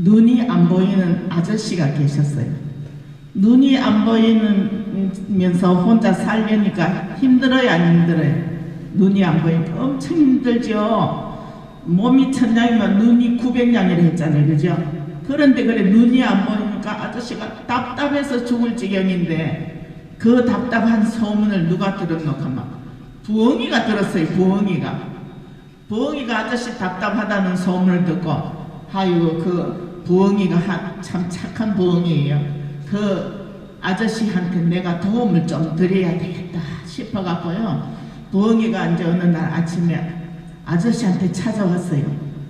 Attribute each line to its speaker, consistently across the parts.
Speaker 1: 눈이 안 보이는 아저씨가 계셨어요. 눈이 안 보이면서 혼자 살려니까 힘들어요, 안 힘들어요? 눈이 안 보이니까 엄청 힘들죠. 몸이 천냥이면 눈이 900냥이라 했잖아요, 그죠? 그런데 그래 눈이 안 보이니까 아저씨가 답답해서 죽을 지경인데 그 답답한 소문을 누가 들었노까 막 부엉이가 들었어요, 부엉이가. 부엉이가 아저씨 답답하다는 소문을 듣고 아이고 그 부엉이가 한- 참 착한 부엉이에요. 그 아저씨한테 내가 도움을 좀 드려야 되겠다 싶어갖고요. 부엉이가 이제 어느 날 아침에 아저씨한테 찾아왔어요.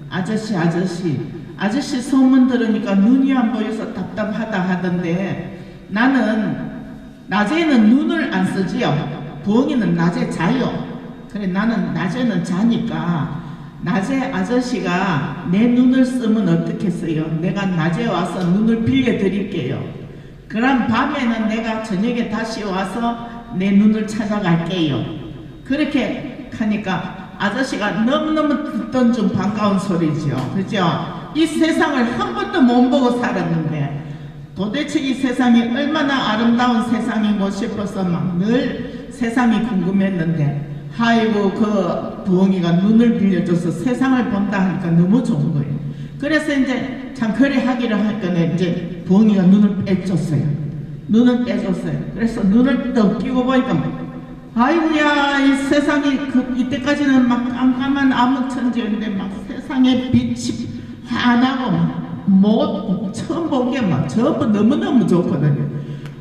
Speaker 1: 아저씨 아저씨 아저씨 소문 들으니까 눈이 안 보여서 답답하다 하던데 나는 낮에는 눈을 안 쓰지요. 부엉이는 낮에 자요. 그래 나는 낮에는 자니까 낮에 아저씨가 내 눈을 쓰면 어떻겠어요? 내가 낮에 와서 눈을 빌려 드릴게요. 그럼 밤에는 내가 저녁에 다시 와서 내 눈을 찾아갈게요. 그렇게 하니까 아저씨가 너무너무 듣던 좀 반가운 소리죠. 그죠? 이 세상을 한 번도 못 보고 살았는데 도대체 이 세상이 얼마나 아름다운 세상이고 싶어서 막 늘 세상이 궁금했는데 아이고 그 부엉이가 눈을 빌려줘서 세상을 본다 하니까 너무 좋은 거예요. 그래서 이제 하기로 할 거네 이제 부엉이가 눈을 빼줬어요. 눈을 빼줬어요. 그래서 눈을 떡 끼고 보니까 아이고야 이 세상이 그 이때까지는 막 깜깜한 암흑천지였는데 막 세상에 빛이 환하고 뭐 처음 본게막 전부 너무너무 좋거든요.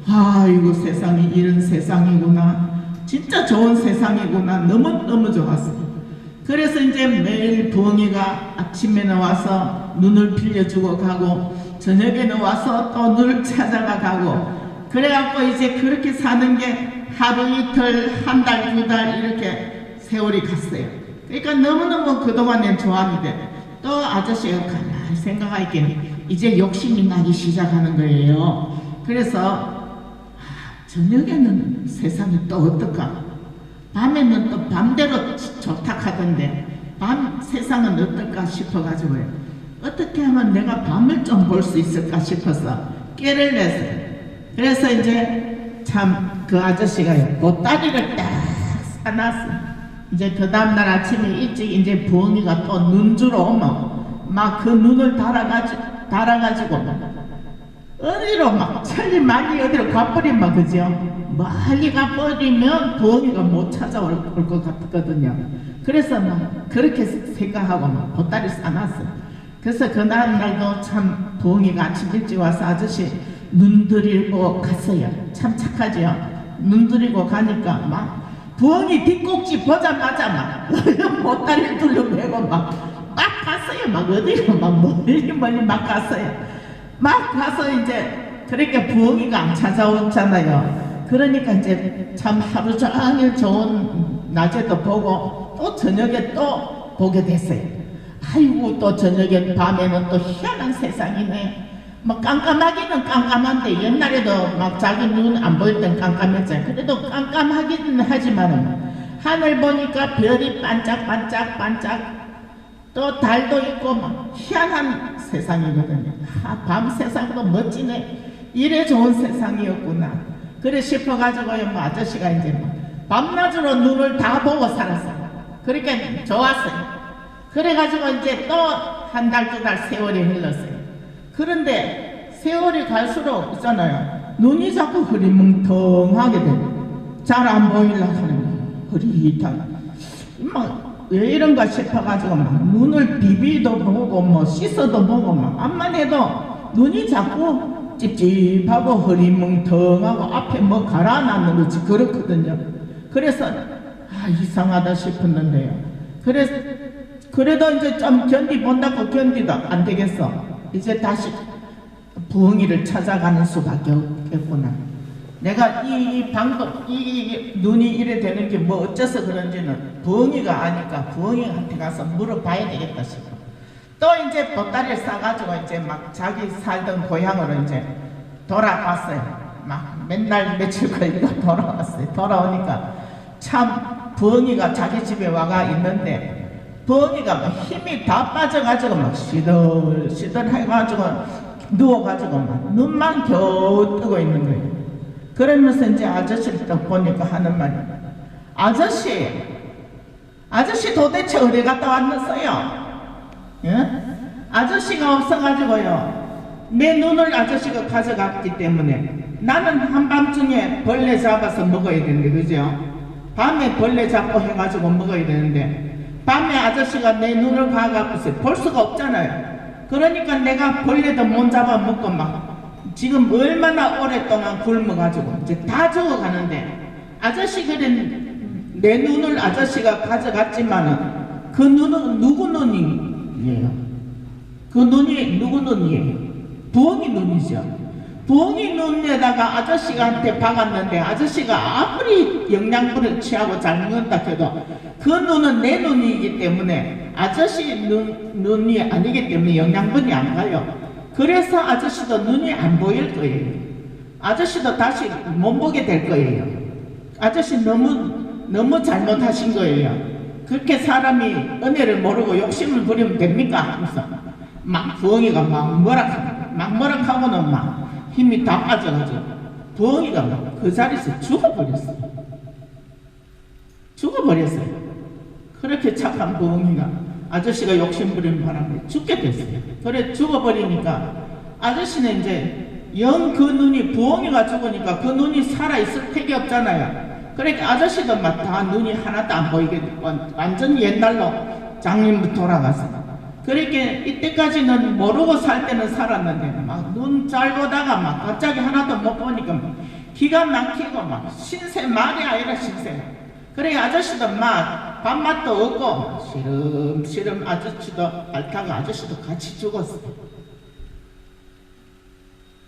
Speaker 1: 아이고 세상이 이런 세상이구나. 진짜 좋은 세상이구나. 너무너무 좋았어요. 그래서 이제 매일 부엉이가 아침에는 와서 눈을 빌려주고 가고 저녁에는 와서 또 눈을 찾아가 가고 그래갖고 이제 그렇게 사는 게 하루 이틀 한 달 두달 이렇게 세월이 갔어요. 그러니까 너무너무 그동안엔 좋았는데 또 아저씨가 가만히 생각하기에는 이제 욕심이 나기 시작하는 거예요. 그래서 아, 저녁에는 세상이 또 어떨까? 밤에는 또 밤대로 좋다 하던데 밤 세상은 어떨까 싶어가지고요. 어떻게 하면 내가 밤을 좀 볼 수 있을까 싶어서 깨를 냈어요. 그래서 이제 참 그 아저씨가요 보따리를 딱 사놨어. 이제 그 다음날 아침에 일찍 이제 부엉이가 또 눈 주러 오면 막 그 눈을 달아가지고 달아가지고 어디로 막 천리 많이 어디로 가버리면 그죠? 멀리 가버리면 부엉이가 못 찾아올 것 같거든요. 그래서 막 그렇게 생각하고 막 보따리 싸놨어. 그래서 그 다음날도 참 부엉이가 아침 일찍 와서 아저씨 눈 들이고 갔어요. 참 착하죠. 눈 들이고 가니까 막 부엉이 뒷꼭지 보자마자 막 보따리 둘러매고 막, 막 갔어요. 막 어디로 막 멀리 멀리 막 갔어요. 막 가서 이제 그렇게 부엉이가 안 찾아오잖아요. 그러니까 이제 참 하루 종일 좋은 낮에도 보고 또 저녁에 또 보게 됐어요. 아이고 또 저녁에 밤에는 또 희한한 세상이네. 뭐 깜깜하기는 깜깜한데 옛날에도 막 자기 눈 안 보일 땐 깜깜했잖아요. 그래도 깜깜하기는 하지만은 하늘 보니까 별이 반짝반짝 반짝 또 달도 있고 막 희한한 세상이거든요. 아, 밤 세상도 멋지네. 이래 좋은 세상이었구나. 그래 싶어가지고요, 뭐 아저씨가 이제 뭐 밤낮으로 눈을 다 보고 살았어요. 그러니까 좋았어요. 그래가지고 이제 또 한 달, 두 달 세월이 흘렀어요. 그런데 세월이 갈수록 있잖아요. 눈이 자꾸 흐리멍텅하게 돼요. 잘안 보이려고 하는 거예요. 흐릿하게. 막 왜 이런가 싶어가지고 막 눈을 비비도 보고 뭐 씻어도 보고 막 암만 해도 눈이 자꾸 찝찝하고 흐리멍텅하고 앞에 뭐 갈아놨는 거지 그렇거든요. 그래서 아 이상하다 싶었는데요. 그래서 그래도 이제 좀 견디 본다고 견디도 안 되겠어. 이제 다시 부엉이를 찾아가는 수밖에 없겠구나. 내가 이, 이 방법, 이, 이 눈이 이래 되는 게 뭐 어째서 그런지는 부엉이가 아니까 부엉이한테 가서 물어봐야 되겠다 싶어. 또 이제 보따리를 싸가지고 이제 막 자기 살던 고향으로 이제 돌아갔어요. 막 맨날 며칠 걸리고 돌아왔어요. 돌아오니까 참 부엉이가 자기 집에 와가 있는데 부엉이가 막 힘이 다 빠져가지고 막 시들시들 해가지고 누워가지고 막 눈만 겨우 뜨고 있는 거예요. 그러면서 이제 아저씨를 딱 보니까 하는 말이 아저씨 아저씨 도대체 어디 갔다 왔는어요? 예? 아저씨가 없어가지고요. 내 눈을 아저씨가 가져갔기 때문에 나는 한밤중에 벌레 잡아서 먹어야 되는데 그죠? 밤에 벌레 잡고 해가지고 먹어야 되는데 밤에 아저씨가 내 눈을 가갖고서 볼 수가 없잖아요. 그러니까 내가 벌레도 못 잡아 먹고 막 지금 얼마나 오랫동안 굶어가지고 이제 다 죽어가는데 아저씨 그런 내 눈을 아저씨가 가져갔지만은 그 눈은 누구 눈이에요? 그 눈이 누구 눈이에요? 부엉이 눈이죠. 부엉이 눈에다가 아저씨한테 박았는데 아저씨가 아무리 영양분을 취하고 잘 먹는다 해도 그 눈은 내 눈이기 때문에 아저씨 눈, 눈이 아니기 때문에 영양분이 안 가요. 그래서 아저씨도 눈이 안 보일 거예요. 아저씨도 다시 못 보게 될 거예요. 아저씨 너무 너무 잘못하신 거예요. 그렇게 사람이 은혜를 모르고 욕심을 부리면 됩니까? 하면서 막 부엉이가 막 뭐라 막 뭐라 하고는 막 힘이 다 빠져가지고 부엉이가 막 그 자리에서 죽어버렸어요. 죽어버렸어요. 그렇게 착한 부엉이가 아저씨가 욕심 부리는 바람에 죽게 됐어요. 그래 죽어버리니까 아저씨는 이제 영 그 눈이 부엉이가 죽으니까 그 눈이 살아있을 택이 없잖아요. 그러니까 아저씨도 막 다 눈이 하나도 안 보이게 완전 옛날로 장님부터 돌아갔어. 그렇게 이때까지는 모르고 살 때는 살았는데 막 눈 잘 보다가 막 갑자기 하나도 못 보니까 막 기가 막히고 막 신세 말이 아니라 신세. 그래 아저씨도 막 밥맛도 없고 시름시름 아저씨도 앓다가 아저씨도 같이 죽었어.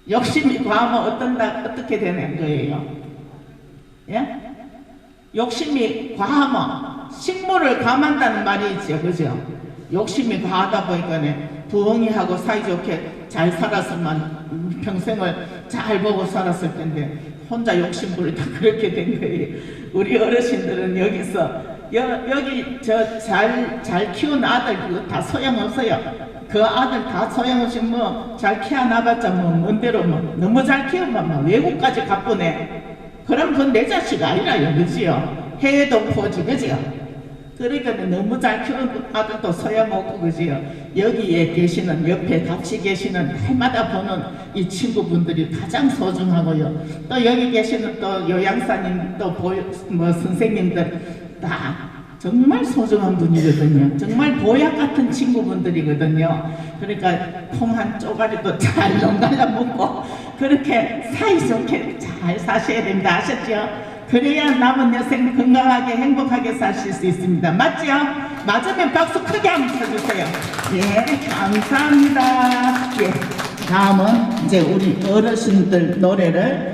Speaker 1: 욕심이 과하면 어떤다 어떻게 되는 거예요? 예? 욕심이 과하면 식물을 감한다는 말이 있죠, 그죠? 욕심이 과하다 보니까 부엉이하고 사이좋게 잘 살았으면 평생을 잘 보고 살았을 텐데 혼자 욕심 부리다 그렇게 된 거예요. 우리 어르신들은 여기서 여, 여기 저 잘잘 키운 아들 그거 다 소용없어요. 그 아들 다 소용없이 뭐 잘 키워놔봤자 뭐 뭔대로 뭐 너무 잘 키우면 막 외국까지 가쁘네. 그럼 그건 내 자식 아니라요, 그지요? 해외도 포지, 그지요? 그러니까 너무 잘 키우는 아들도 소용없고, 그지요? 여기에 계시는, 옆에 같이 계시는, 해마다 보는 이 친구분들이 가장 소중하고요. 또 여기 계시는 또 요양사님, 또 보, 뭐 선생님들 다 정말 소중한 분이거든요. 정말 보약 같은 친구분들이거든요. 그러니까 콩 한 쪼가리도 잘 농갈라 먹고 그렇게 사이좋게 잘 사셔야 됩니다. 아셨죠? 그래야 남은 여생 건강하게 행복하게 사실 수 있습니다. 맞죠? 맞으면 박수 크게 한번 쳐주세요. 예, 감사합니다. 예, 다음은 이제 우리 어르신들 노래를